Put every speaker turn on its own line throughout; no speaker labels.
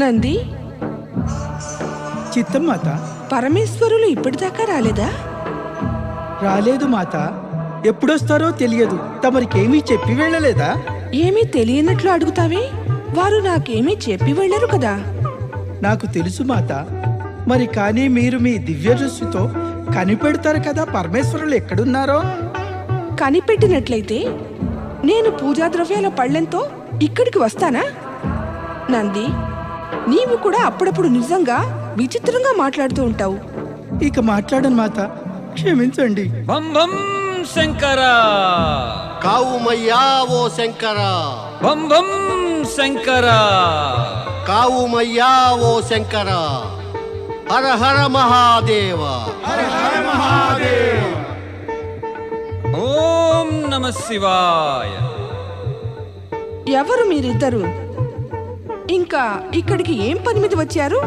నంది?
చిత్తం మాత.
పరమేశ్వరులు ఇప్పటిదాకా రాలేదా?
రాలేదు మాత. ఎప్పుడొస్తారో తెలియదు. తమరికేమీ చెప్పి వెళ్ళలేదా?
ఏమీ తెలియనట్లు అడుగుతావే? వారు నాకేమీ చెప్పి వెళ్ళరు కదా.
నాకు తెలుసు మాత. మరి కానీ మీరు మీ దివ్య దృష్టితో కనిపెడతారు కదా పరమేశ్వరులు ఎక్కడున్నారో?
కనిపెట్టినట్లయితే నేను పూజా ద్రవ్యాల పళ్ళెంతో ఇక్కడికి వస్తానా? నంది నీవు కూడా అప్పుడప్పుడు నిజంగా విచిత్రంగా మాట్లాడుతూ ఉంటావు.
ఇక మాట్లాడను మాత. క్షమించండి.
బం బం శంకర.
కావుమయ్యా ఓ శంకర.
బం బం శంకర.
కావుమయ్యా ఓ శంకర. హర హర మహాదేవ.
ఓం నమ శివాయ.
ఎవరు మీరిద్దరు? ఇంకా ఇక్కడికి ఏం పని మీద వచ్చారు?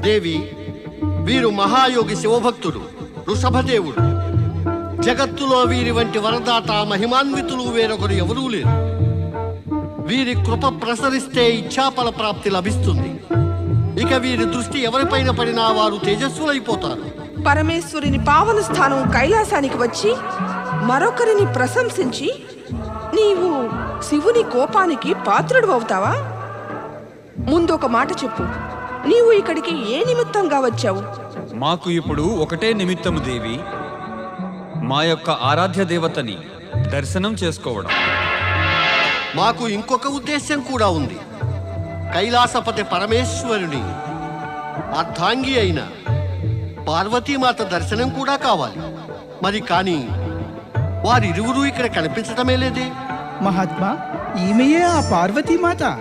దేవి వీరు మహాయోగి శివభక్తుడు వృషభదేవుడు జగత్తులో వీరి వంటి వరదాత మహిమాన్వితులు వేరొకరు ఎవరూ లేరు. వీరి కృప ప్రసరిస్తే ఇచ్ఛాఫల ప్రాప్తి లభిస్తుంది. ఇక వీరి దృష్టి ఎవరిపైన పడినా వారు తేజస్సులైపోతారు.
పరమేశ్వరుని పావన స్థానం కైలాసానికి వచ్చి మరొకరిని ప్రశంసించి నీవు శివుని కోపానికి పాత్రుడు అవుతావా? ముందొక మాట చెప్పు. నీవు ఇక్కడికి ఏ నిమిత్తంగా వచ్చావు?
మాకు ఇప్పుడు ఒకటే నిమిత్తము దేవి. మా యొక్క ఆరాధ్య దేవతని దర్శనం చేసుకోవడం.
మాకు ఇంకొక ఉద్దేశ్యం కూడా ఉంది. కైలాసపతి పరమేశ్వరుని అర్ధాంగి అయిన పార్వతీమాత దర్శనం కూడా కావాలి. మరి కానీ వారిరువురు ఇక్కడ కనిపించడమే లేదే?
మహాత్మా ఈమెయే ఆ పార్వతీమాత?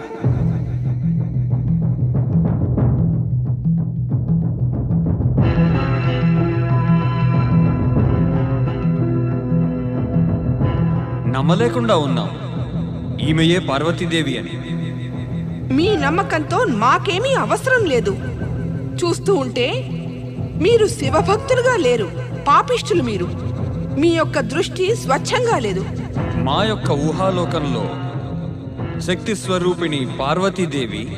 నమ్మలేకుండా ఉన్నాం. ఈమెయే పార్వతీదేవి అని.
మీ నమ్మకంతో మాకేమీ అవసరం లేదు. చూస్తూ ఉంటే మీరు శివభక్తులుగా లేరు పాపిష్టులు మీరు. మీ యొక్క దృష్టి స్వచ్ఛంగా లేదు.
మా యొక్క ఊహాలోకంలో శక్తి స్వరూపిణి పార్వతీదేవి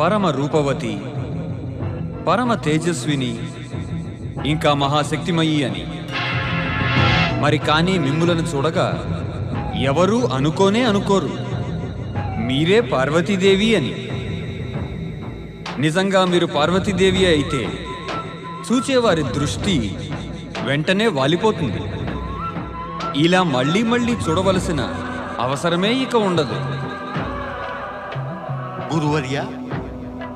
పరమ రూపవతి పరమ తేజస్విని ఇంకా మహాశక్తిమయి అని. మరి కానీ మిమ్ములను చూడగా ఎవరూ అనుకోనే అనుకోరు. మీరే పార్వతీదేవి అని. నిజంగా మీరు పార్వతీదేవి అయితే చూచేవారి దృష్టి వెంటనే వాలిపోతుంది. ఇలా మళ్ళీ మళ్ళీ చూడవలసిన అవసరమే ఇక ఉండదు.
గురువర్య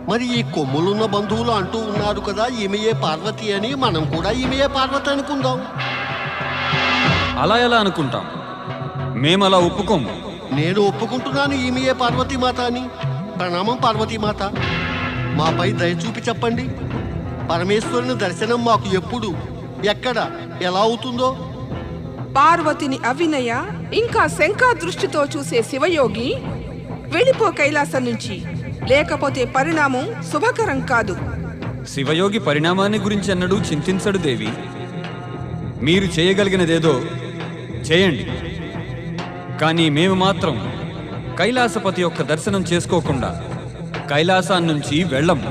మరి ఈ కొమ్ములున్న బంధువులు అంటూ ఉన్నారు కదా ఈమెయే పార్వతి అని మనం కూడా ఈమెయే పార్వతి అనుకుందాం.
అలా ఎలా అనుకుంటాం? మేమలా ఒప్పుకోము.
నేను ఒప్పుకుంటున్నాను ఈమెయే పార్వతీమాత అని ప్రణామం పార్వతీమాత. మాపై దయ చూపి చెప్పండి. పరమేశ్వరుని దర్శనం మాకు ఎప్పుడు ఎక్కడ ఎలా అవుతుందో?
పార్వతిని అవినయ ఇంకా శంకా దృష్టితో చూసే శివయోగి వెళ్ళిపో కైలాసం నుంచి. లేకపోతే పరిణామం శుభకరం కాదు.
శివయోగి పరిణామాన్ని గురించి అన్నడు చింతించడు దేవి. మీరు చేయగలిగినదేదో చేయండి. కానీ మేము మాత్రం కైలాసపతి యొక్క దర్శనం చేసుకోకుండా కైలాసాన్నించి వెళ్ళము.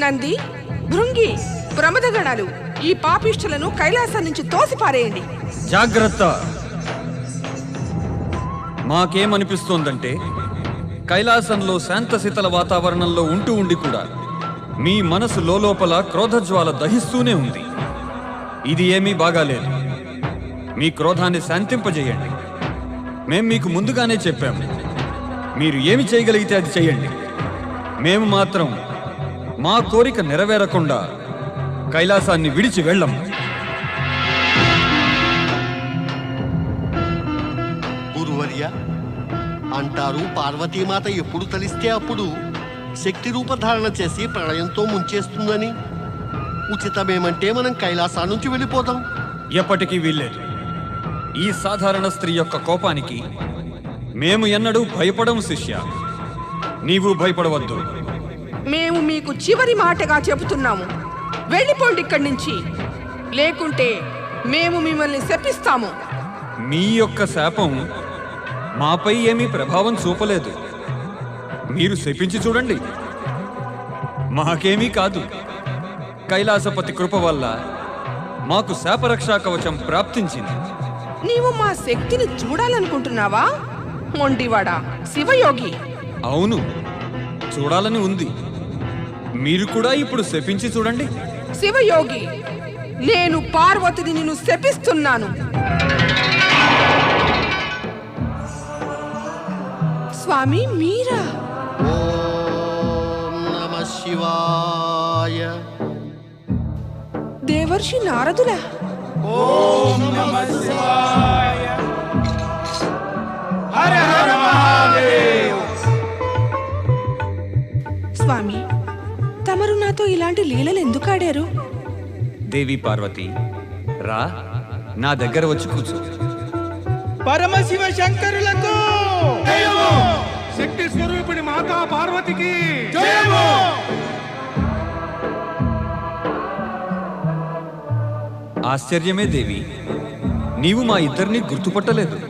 నంది భృంగి ప్రమదగణాలు ఈ పాపిష్టులను కైలాసం నుంచి తోసిపారేయండి.
జాగ్రత్త. మాకేమనిపిస్తోందంటే కైలాసంలో శాంతశీతల వాతావరణంలో ఉంటూ ఉండి కూడా మీ మనసు లోపల క్రోధజ్వాల దహిస్తూనే ఉంది. ఇది ఏమీ బాగాలేదు. మీ క్రోధాన్ని శాంతింపజేయండి. మేం మీకు ముందుగానే చెప్పాము మీరు ఏమి చేయగలిగితే అది చేయండి. మేము మాత్రం మా కోరిక నెరవేరకుండా కైలాసాన్ని విడిచి వెళ్ళము
గురువర్య అంటారు పార్వతీమాత ఎప్పుడు తలిస్తే అప్పుడు శక్తి రూపధారణ చేసి ప్రళయంతో ముంచేస్తుందని. ఉచితమేమంటే మనం కైలాసా నుంచి వెళ్ళిపోతాం.
ఎప్పటికీ వీల్లేదు. ఈ సాధారణ స్త్రీ యొక్క కోపానికి మేము ఎన్నడూ భయపడము శిష్య. నీవు భయపడవద్దు.
మేము మీకు చివరి మాటగా చెబుతున్నాము. వెళ్ళిపోండి ఇక్కడి నుంచి. లేకుంటే మేము మిమ్మల్ని శపిస్తాము.
మీ యొక్క శాపం మాపై ఏమీ ప్రభావం చూపలేదు. మీరు శపించి చూడండి. మాకేమీ కాదు. కైలాసపతి కృప వల్ల మాకు శాపరక్షా కవచం ప్రాప్తించింది.
నీవు మా శక్తిని చూడాలనుకుంటున్నావా? మొండివాడా శివయోగి.
అవును చూడాలని ఉంది. మీరు కూడా ఇప్పుడు శపించి చూడండి.
శివయోగి నేను పార్వతిని నిన్ను శపిస్తున్నాను. స్వామి మీరా?
ఓం నమ శివాయ.
దేవర్షి నారదులా స్వామి తమరు నాతో ఇలాంటి లీలలు ఎందుకు ఆడారు?
దేవి పార్వతి రా నా దగ్గర వచ్చి కూర్చో.
పరమశివ శంకరులకు.
శక్తి స్వరూపిణి మాతా పార్వతికి.
ఆశ్చర్యమే దేవి. నీవు మా ఇద్దరిని గుర్తుపట్టలేదు.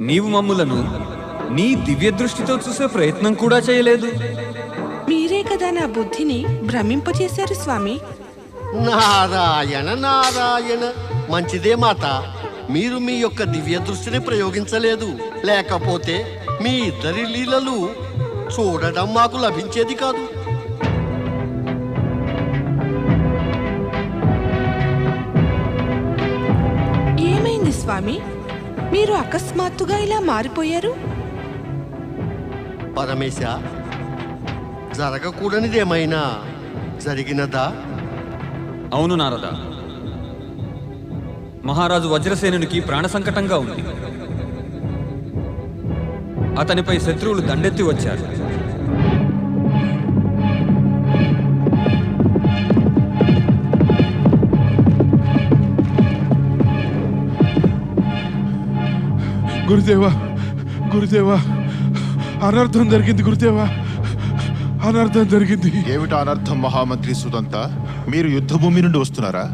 నీవు మమ్ములను నీ దివ్య దృష్టితో చూసే ప్రయత్నం కూడా చేయలేదు.
మీరే కదా నా బుద్ధిని భ్రమింపచేశారు స్వామి.
నారాయణ నారాయణ. మంచిదే మాత. మీరు మీ యొక్క దివ్య దృష్టిని ప్రయోగించలేదు. లేకపోతే మీ ఇద్దరి లీలలు చూడడం మాకు లభించేది కాదు.
స్వామి మీరు అకస్మాత్తుగా ఇలా మారిపోయారు?
పరమేశ జరగకూడనిదేమైనా? జరిగినదా?
అవును నారద. మహారాజు వజ్రసేనునికి ప్రాణ సంకటంగా ఉంది. అతనిపై శత్రువులు దండెత్తి వచ్చారు.
గురుదేవా గురుదేవా అనర్థం జరిగింది గురుదేవా అనర్థం జరిగింది.
ఏమిటా అనర్థం మహామంత్రి సుదంత? మీరు యుద్ధభూమి నుండి వస్తున్నారా?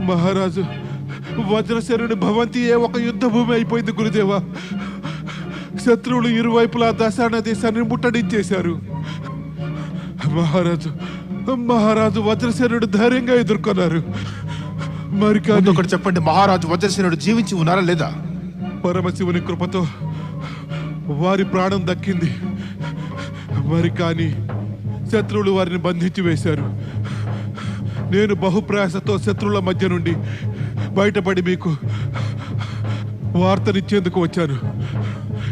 మహారాజు వజ్రశరుని భవంతియే ఒక యుద్ధ భూమి అయిపోయింది గురుదేవా. శత్రువులు ఇరువైపులా దశాన దేశాన్ని ముట్టడించేశారు. మహారాజు మహారాజు వజ్రశరుడు ధైర్యంగా ఎదుర్కొన్నారు. మరి కానీ
ఒకటి చెప్పండి మహారాజు వజ్రసేనుడు జీవించి ఉన్నారా లేదా?
పరమశివుని కృపతో వారి ప్రాణం దక్కింది. మరి కానీ శత్రువులు వారిని బంధించి వేశారు. నేను బహుప్రయాసతో శత్రువుల మధ్య నుండి బయటపడి మీకు వార్తనిచ్చేందుకు వచ్చాను.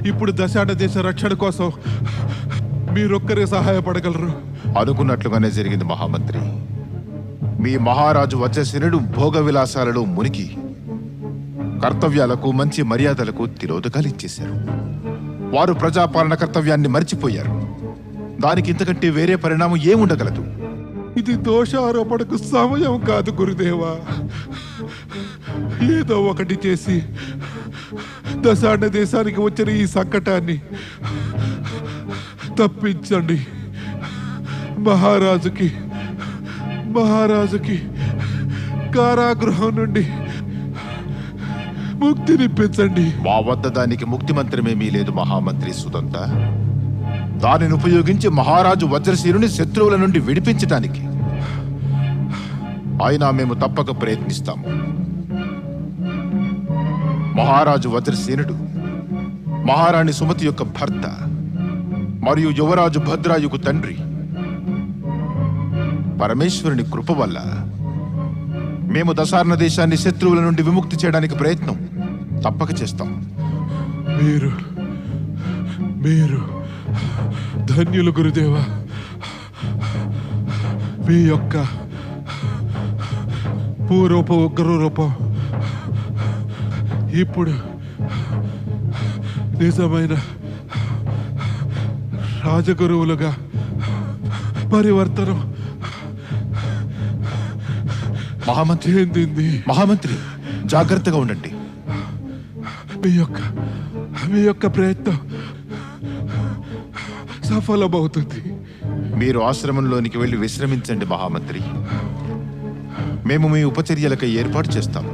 ఇప్పుడు దశాట దేశ రక్షణ కోసం మీరొక్కరే సహాయపడగలరు.
అనుకున్నట్లుగానే జరిగింది మహామంత్రి. మీ మహారాజు వజ్రసేనుడు భోగ విలాసాలలో మునిగి కర్తవ్యాలకు మంచి మర్యాదలకు తిరోధకాలు ఇచ్చేశారు. వారు ప్రజాపాలన కర్తవ్యాన్ని మర్చిపోయారు. దానికి ఇంతకంటే వేరే పరిణామం ఏముండగలదు?
ఇది దోషారోపణకు సమయం కాదు గురుదేవా. ఏదో ఒకటి చేసి దశాండ దేశానికి వచ్చిన ఈ సంకటాన్ని తప్పించండి. మహారాజుకి మహారాజుకి కారాగృహం నుండి ముక్తినిప్పించండి
మా వద్ద దానికి ముక్తి మంత్రమేమీ లేదు మహామంత్రి సుదంత. దానిని ఉపయోగించి మహారాజు వజ్రశీరుని శత్రువుల నుండి విడిపించటానికి అయినా మేము తప్పక ప్రయత్నిస్తాము. మహారాజు వజ్రసేనుడు మహారాణి సుమతి యొక్క భర్త మరియు యువరాజు భద్రాయుకు తండ్రి పరమేశ్వరుని కృప వల్ల మేము దశార్ణ దేశాన్ని శత్రువుల నుండి విముక్తి చేయడానికి ప్రయత్నం తప్పక చేస్తాం.
మీరు మీరు ధన్యులు గురుదేవా. మీ యొక్క పూర్వపు ఉగ్ర రూపం ఇప్పుడు నిజమైన రాజగురువులుగా పరివర్తనం.
మహామంత్రి.
చెందింది
మహామంత్రి జాగ్రత్తగా ఉండండి.
మీ యొక్క మీ యొక్క ప్రయత్నం సఫలమవుతుంది.
మీరు ఆశ్రమంలోనికి వెళ్ళి విశ్రమించండి మహామంత్రి. మేము మీ ఉపచర్యలకై ఏర్పాటు చేస్తాం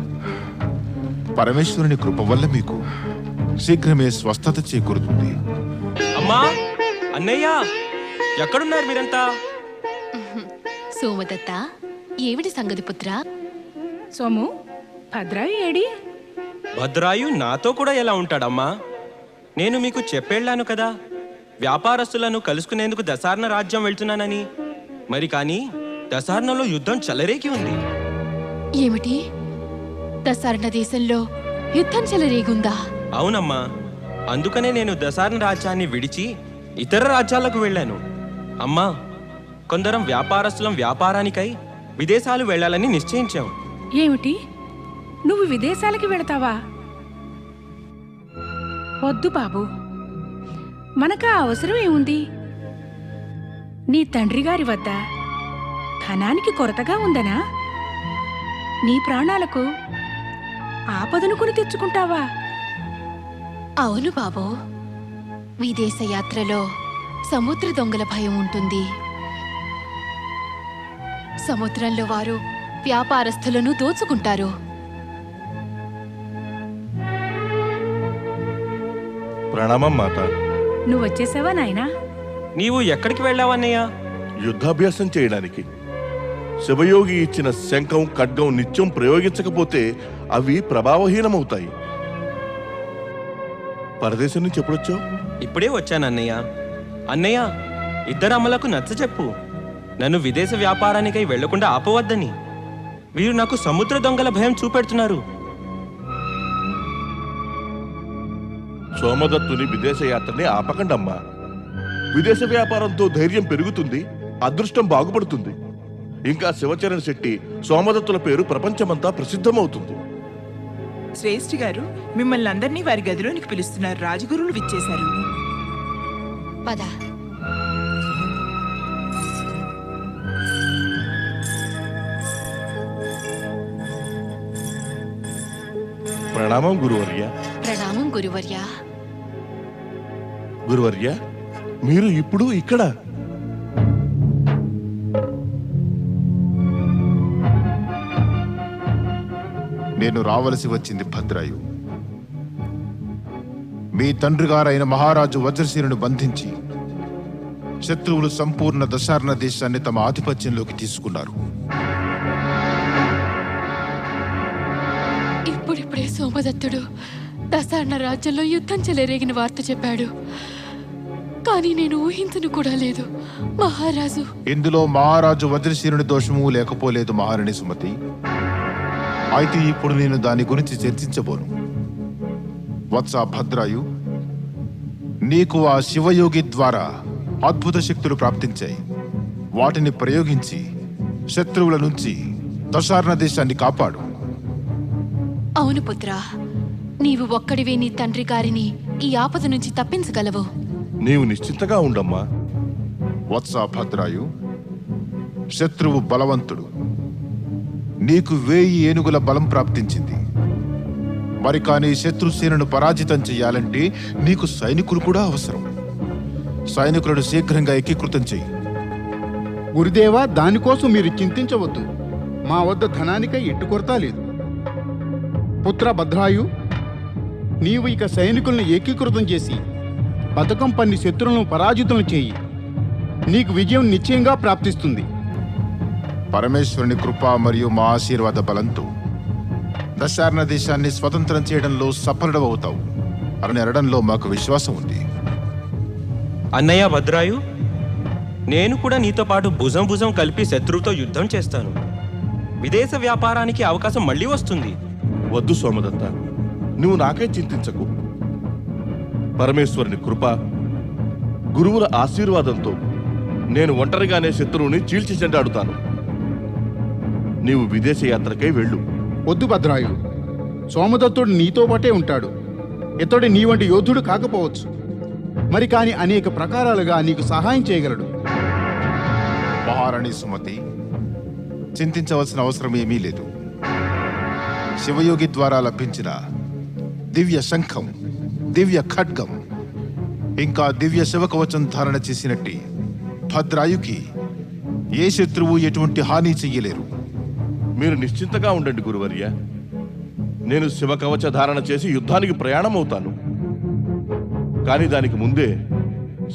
పరమేశ్వరుని కృప వల్ల మీకు శీఘ్రమే స్వస్థత చేకూరుతుంది.
అమ్మా అన్నయ్య ఎక్కడున్నారు మీరంతా? సోమదత్త ఏమిటి సంగతి పుత్రా?
సోము భద్రాయి ఏడి?
భద్రాయు నాతో కూడా ఎలా ఉంటాడమ్మా? నేను మీకు చెప్పేళ్ళాను కదా. వ్యాపారస్తులను కలుసుకునేందుకు దశార్ణ రాజ్యం వెళ్తున్నానని. మరి కానీ దశార్ణలో యుద్ధం చెలరేగి ఉంది.
ఏమిటి? దసరణ దేశంలో యుద్ధం చెలరేగుందా?
అవునమ్మా. అందుకనే నేను దశార్ణ రాజ్యాన్ని విడిచి ఇతర రాజ్యాలకు వెళ్ళాను. అమ్మా కొందరం వ్యాపారస్తులం వ్యాపారానికై విదేశాలు వెళ్ళాలని నిశ్చయించాం.
ఏమిటి? నువ్వు విదేశాలకి వెళతావా? వద్దు బాబు. మనకు ఆ అవసరం ఏముంది? నీ తండ్రి గారి వద్ద ధనానికి కొరతగా ఉందనా? నీ ప్రాణాలకు ఆపదను కొని తెచ్చుకుంటావా?
అవును బాబు. విదేశ యాత్రలో సముద్ర దొంగల భయం ఉంటుంది. సముద్రంలో వారు వ్యాపారస్తులను దోచుకుంటారు.
ప్రణామం మాత.
నువ్వు వచ్చేసావా నాయనా?
నీవు ఎక్కడికి వెళ్ళావన్నయ్యా
యుద్ధాభ్యాసం చేయడానికి. శివయోగి ఇచ్చిన శంఖం ఖడ్గం నిత్యం ప్రయోగించకపోతే అవి ప్రభావహీనమవుతాయి. పరదేశం నుంచి ఎప్పుడొచ్చావు?
ఇప్పుడే వచ్చాను అన్నయ్య. అన్నయ్య ఇద్దరు అమ్మలకు నచ్చ చెప్పు. నన్ను విదేశ వ్యాపారానికై వెళ్ళకుండా ఆపవద్దని. వీరు నాకు సముద్ర దొంగల భయం చూపెడుతున్నారు.
సోమదత్తుని విదేశ యాత్రని ఆపకండమ్మా. విదేశ వ్యాపారంతో ధైర్యం పెరుగుతుంది అదృష్టం బాగుపడుతుంది. ఇంకా శివచరణ్ శెట్టి సోమదత్తుల పేరు ప్రపంచమంతా ప్రసిద్ధమవుతుంది.
శ్రేష్ఠి గారు మిమ్మల్ని అందరినీ వారి గదిలోనికి పిలుస్తున్నారు. రాజగురువులు విచ్చేశారు.
పద.
ప్రణామం గురువర్య.
ప్రణామం గురువర్య.
గురువర్య మీరు ఇప్పుడు ఇక్కడ.
నేను రావలసి వచ్చింది భద్రాయు. మీ తండ్రి గారైన మహారాజు వజ్రసేనుని బంధించి శత్రువులు సంపూర్ణ దశార్ణ దేశాన్ని తమ ఆధిపత్యంలోకి తీసుకున్నారు.
ఇప్పుడిప్పుడే సోమదత్తుడు దశార్ణ రాజ్యంలో యుద్ధం చెలరేగిన వార్త చెప్పాడు. కానీ నేను ఊహించను కూడా లేదు. మహారాజు.
ఇందులో మహారాజు వజ్రసేనుని దోషము లేకపోలేదు మహారాణి సుమతి. అయితే ఇప్పుడు నేను దాని గురించి చర్చించబోను. వత్స భద్రాయు నీకు ఆ శివయోగి ద్వారా అద్భుత శక్తులు ప్రాప్తించాయి. వాటిని ప్రయోగించి శత్రువుల నుంచి దశార్ణ దేశాన్ని కాపాడు.
అవును పుత్రా నీవు ఒక్కడివే నీ తండ్రి గారిని ఈ ఆపద నుంచి తప్పించగలవు.
నీవు నిశ్చింతగా ఉండమ్మా.
వత్స భద్రాయు శత్రువు బలవంతుడు. నీకు వేయి ఏనుగుల బలం ప్రాప్తించింది. మరి కానీ శత్రుసేనను పరాజితం చేయాలంటే నీకు సైనికులు కూడా అవసరం. సైనికులను శీఘ్రంగా ఏకీకృతం చెయ్యి
గురుదేవా దానికోసం మీరు చింతించవద్దు. మా వద్ద ధనానికై ఎట్టు కొరత లేదు. పుత్ర భద్రాయు నీవు ఇక సైనికులను ఏకీకృతం చేసి పథకం పన్ని శత్రువులను పరాజితం చేయి. నీకు విజయం నిశ్చయంగా ప్రాప్తిస్తుంది.
పరమేశ్వరుని కృప మరియు మా ఆశీర్వాద బలంతో దశార్ణ దేశాన్ని స్వతంత్రం చేయడంలో సఫలుడవుతావు. అని అనడంలో మాకు విశ్వాసం ఉంది.
అన్నయ్య భద్రాయు నేను కూడా నీతో పాటు భుజం భుజం కలిపి శత్రువుతో యుద్ధం చేస్తాను. విదేశ వ్యాపారానికి అవకాశం మళ్ళీ వస్తుంది.
వద్దు సోమదత్త. నువ్వు నాకే చింతించకు. పరమేశ్వరుని కృప గురువుల ఆశీర్వాదంతో నేను ఒంటరిగానే శత్రువుని చీల్చి చెండాడుతాను. నీవు విదేశ యాత్రకై వెళ్ళు.
వద్దు భద్రాయు. సోమదత్తుడు నీతో పాటే ఉంటాడు. ఇతడు నీ వంటి యోధుడు కాకపోవచ్చు. మరి కాని అనేక ప్రకారాలుగా నీకు సహాయం చేయగలడు.
మహారాణి సుమతి చింతించవలసిన అవసరం ఏమీ లేదు. శివయోగి ద్వారా లభించిన దివ్య శంఖం దివ్య ఖడ్గం ఇంకా దివ్య శివకవచం ధారణ చేసినట్టి భద్రాయుకి ఏ శత్రువు ఎటువంటి హాని చెయ్యలేరు.
మీరు నిశ్చింతగా ఉండండి గురువర్య. నేను శివకవచ ధారణ చేసి యుద్ధానికి ప్రయాణం అవుతాను కానీ దానికి ముందే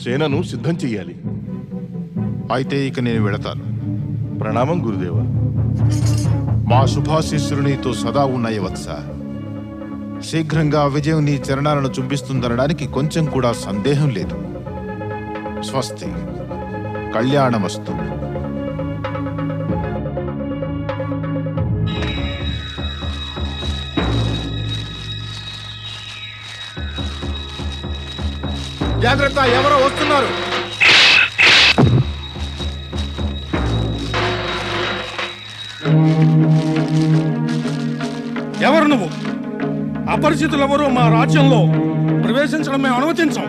సేనను సిద్ధం చెయ్యాలి.
అయితే ఇక నేను వెళతాను.
ప్రణామం గురుదేవ.
మా శుభాశీస్సులు నీతో సదా ఉన్నాయి వత్స శీఘ్రంగా విజయం నీ చరణాలను చూపిస్తుందనడానికి కొంచెం కూడా సందేహం లేదు. స్వస్తి. కళ్యాణమస్తు.
జాగ్రత్త ఎవరో వస్తున్నారు.
అపరిచితులెవరూ మా రాజ్యంలో ప్రవేశించడం మేము అనుమతించం.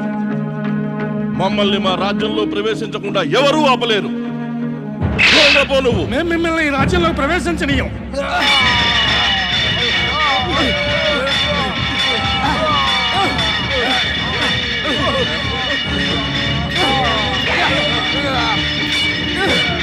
మమ్మల్ని మా రాజ్యంలో ప్రవేశించకుండా ఎవరూ ఆపలేరు.
మేము మిమ్మల్ని ఈ రాజ్యంలో ప్రవేశించనీయం. Yeah.